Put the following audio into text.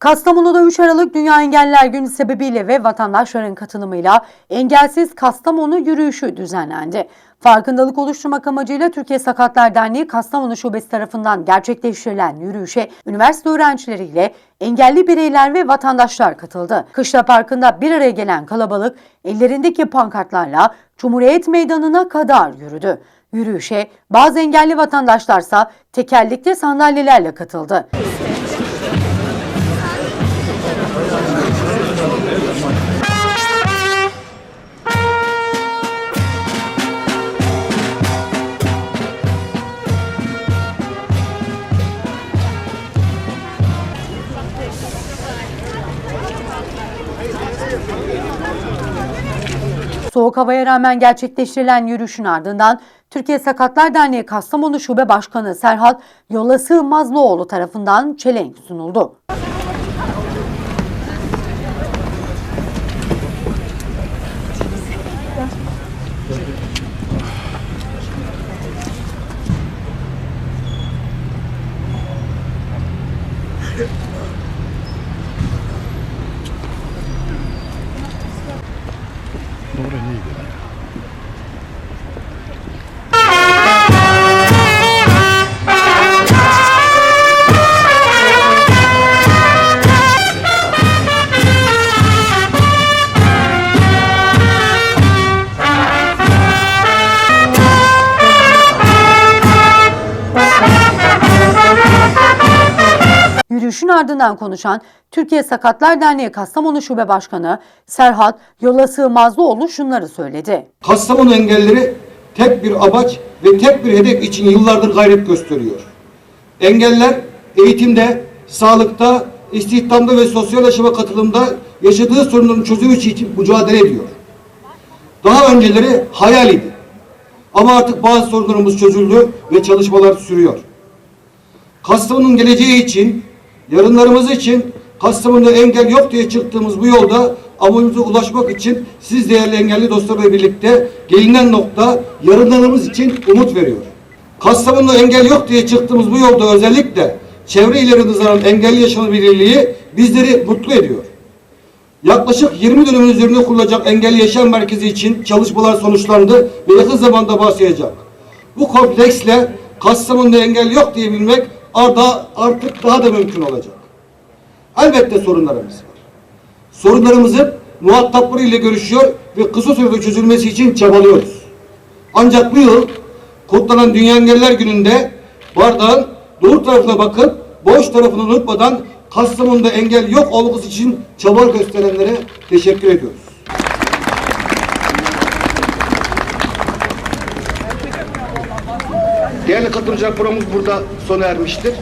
Kastamonu'da 3 Aralık Dünya Engelliler Günü sebebiyle ve vatandaşların katılımıyla Engelsiz Kastamonu yürüyüşü düzenlendi. Farkındalık oluşturmak amacıyla Türkiye Sakatlar Derneği Kastamonu Şubesi tarafından gerçekleştirilen yürüyüşe üniversite öğrencileriyle engelli bireyler ve vatandaşlar katıldı. Kışla Parkı'nda bir araya gelen kalabalık ellerindeki pankartlarla Cumhuriyet Meydanı'na kadar yürüdü. Yürüyüşe bazı engelli vatandaşlarsa tekerlekli sandalyelerle katıldı. Soğuk havaya rağmen gerçekleştirilen yürüyüşün ardından Türkiye Sakatlar Derneği Kastamonu Şube Başkanı Serhat Yola Sığmazlıoğlu tarafından çelenk sunuldu. Yürüyüşün ardından konuşan Türkiye Sakatlar Derneği Kastamonu Şube Başkanı Serhat Yola Sığmazlıoğlu şunları söyledi. Kastamonu engelleri tek bir amaç ve tek bir hedef için yıllardır gayret gösteriyor. Engeller eğitimde, sağlıkta, istihdamda ve sosyal yaşama katılımda yaşadığı sorunların çözümü için mücadele ediyor. Daha önceleri hayal idi. Ama artık bazı sorunlarımız çözüldü ve çalışmalar sürüyor. Kastamonu'nun geleceği için, yarınlarımız için Kastamonu'da engel yok diye çıktığımız bu yolda amacımıza ulaşmak için siz değerli engelli dostlarla birlikte gelinen nokta yarınlarımız için umut veriyor. Kastamonu'da engel yok diye çıktığımız bu yolda özellikle çevre ileri nazaran engelli yaşam birliği bizleri mutlu ediyor. Yaklaşık 20 dönümün üzerinde kurulacak engelli yaşam merkezi için çalışmalar sonuçlandı ve yakın zamanda başlayacak. Bu kompleksle Kastamonu'da engel yok diyebilmek arda artık daha da mümkün olacak. Elbette sorunlarımız var. Sorunlarımızın muhatapları ile görüşüyor ve kısa sürede çözülmesi için çabalıyoruz. Ancak bu yıl kutlanan Dünya Engelliler Günü'nde bardağın doğru tarafına bakıp boş tarafını unutmadan Kastamonu'da engel yok olması için çaba gösterenlere teşekkür ediyoruz. Değerli katılımcılar programımız burada sona ermiştir.